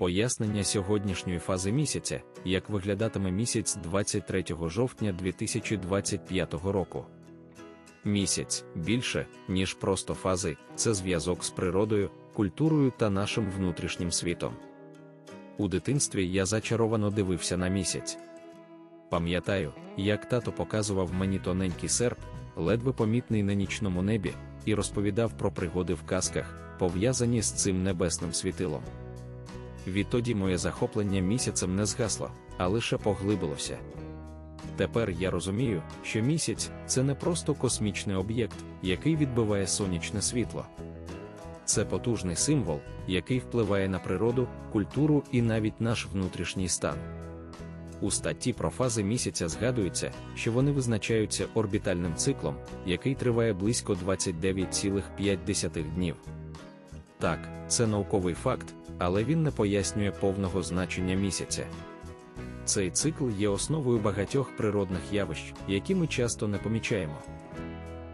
Пояснення сьогоднішньої фази місяця, як виглядатиме місяць 23 жовтня 2025 року. Місяць більше, ніж просто фази, це зв'язок з природою, культурою та нашим внутрішнім світом. У дитинстві я зачаровано дивився на місяць. Пам'ятаю, як тато показував мені тоненький серп, ледве помітний на нічному небі, і розповідав про пригоди в казках, пов'язані з цим небесним світилом. Відтоді моє захоплення місяцем не згасло, а лише поглибилося. Тепер я розумію, що місяць це не просто космічний об'єкт, який відбиває сонячне світло. Це потужний символ, який впливає на природу, культуру і навіть наш внутрішній стан. У статті про фази місяця згадується, що вони визначаються орбітальним циклом, який триває близько 29,5 днів. Так, це науковий факт, але він не пояснює повного значення місяця. Цей цикл є основою багатьох природних явищ, які ми часто не помічаємо.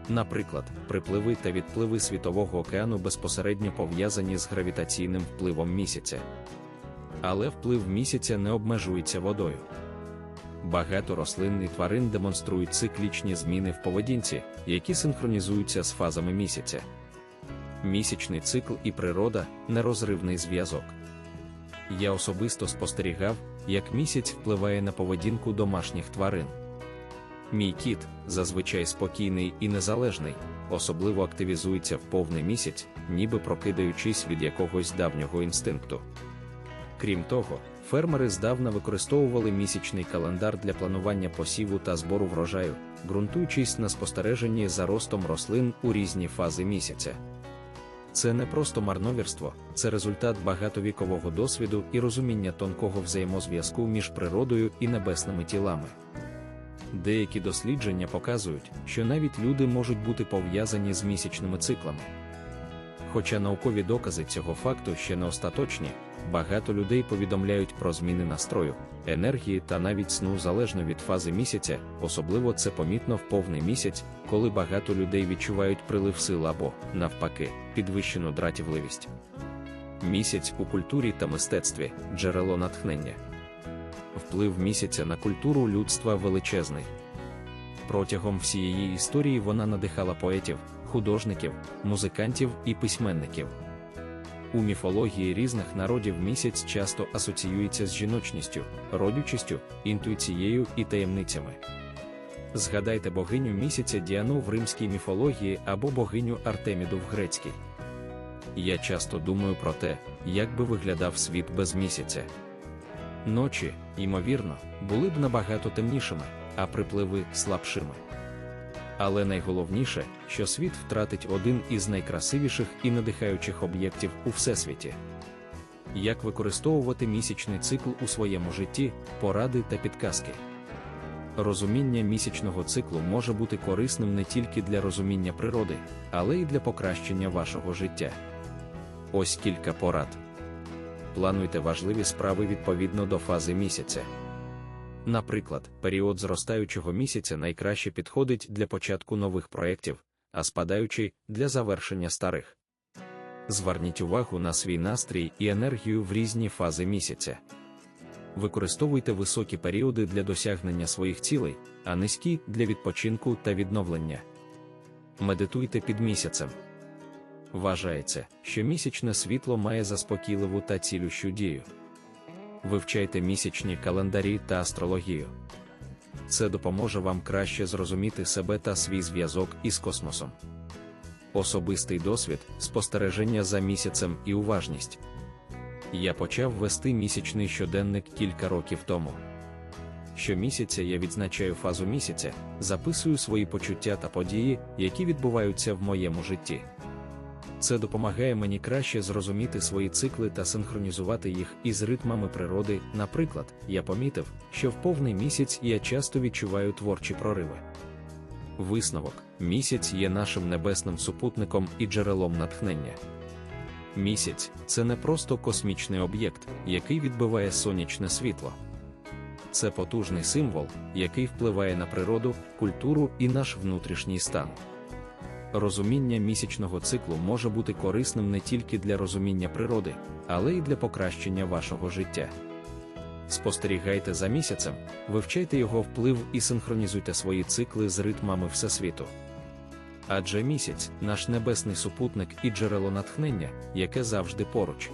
Наприклад, припливи та відпливи світового океану безпосередньо пов'язані з гравітаційним впливом місяця. Але вплив місяця не обмежується водою. Багато рослин і тварин демонструють циклічні зміни в поведінці, які синхронізуються з фазами місяця. Місячний цикл і природа нерозривний зв'язок. Я особисто спостерігав, як місяць впливає на поведінку домашніх тварин. Мій кіт, зазвичай спокійний і незалежний, особливо активізується в повний місяць, ніби прокидаючись від якогось давнього інстинкту. Крім того, фермери здавна використовували місячний календар для планування посіву та збору врожаю, ґрунтуючись на спостереженні за ростом рослин у різні фази місяця. Це не просто марновірство, це результат багатовікового досвіду і розуміння тонкого взаємозв'язку між природою і небесними тілами. Деякі дослідження показують, що навіть люди можуть бути пов'язані з місячними циклами. Хоча наукові докази цього факту ще не остаточні, багато людей повідомляють про зміни настрою, енергії та навіть сну залежно від фази місяця, особливо це помітно в повний місяць, коли багато людей відчувають прилив сил або, навпаки, підвищену дратівливість. Місяць у культурі та мистецтві джерело натхнення. Вплив місяця на культуру людства величезний. Протягом всієї історії вона надихала поетів, художників, музикантів і письменників. У міфології різних народів місяць часто асоціюється з жіночністю, родючістю, інтуїцією і таємницями. Згадайте богиню місяця Діану в римській міфології або богиню Артеміду в грецькій. Я часто думаю про те, як би виглядав світ без місяця. Ночі, ймовірно, були б набагато темнішими, а припливи слабшими. Але найголовніше, що світ втратить один із найкрасивіших і надихаючих об'єктів у всесвіті. Як використовувати місячний цикл у своєму житті, поради та підказки. Розуміння місячного циклу може бути корисним не тільки для розуміння природи, але й для покращення вашого життя. Ось кілька порад. Плануйте важливі справи відповідно до фази місяця. Наприклад, період зростаючого місяця найкраще підходить для початку нових проєктів, а спадаючий для завершення старих. Зверніть увагу на свій настрій і енергію в різні фази місяця. Використовуйте високі періоди для досягнення своїх цілей, а низькі для відпочинку та відновлення. Медитуйте під місяцем. Вважається, що місячне світло має заспокійливу та цілющу дію вивчайте місячні календарі та астрологію. Це допоможе вам краще зрозуміти себе та свій зв'язок із космосом. Особистий досвід, спостереження за місяцем і уважність. Я почав вести місячний щоденник кілька років тому. Щомісяця я відзначаю фазу місяця, записую свої почуття та події, які відбуваються в моєму житті. Це допомагає мені краще зрозуміти свої цикли та синхронізувати їх із ритмами природи. Наприклад, я помітив, що в повний місяць я часто відчуваю творчі прориви. Висновок місяць є нашим небесним супутником і джерелом натхнення. Місяць це не просто космічний об'єкт, який відбиває сонячне світло. Це потужний символ, який впливає на природу, культуру і наш внутрішній стан. Розуміння місячного циклу може бути корисним не тільки для розуміння природи, але й для покращення вашого життя. Спостерігайте за місяцем, вивчайте його вплив і синхронізуйте свої цикли з ритмами Всесвіту. Адже місяць наш небесний супутник і джерело натхнення, яке завжди поруч.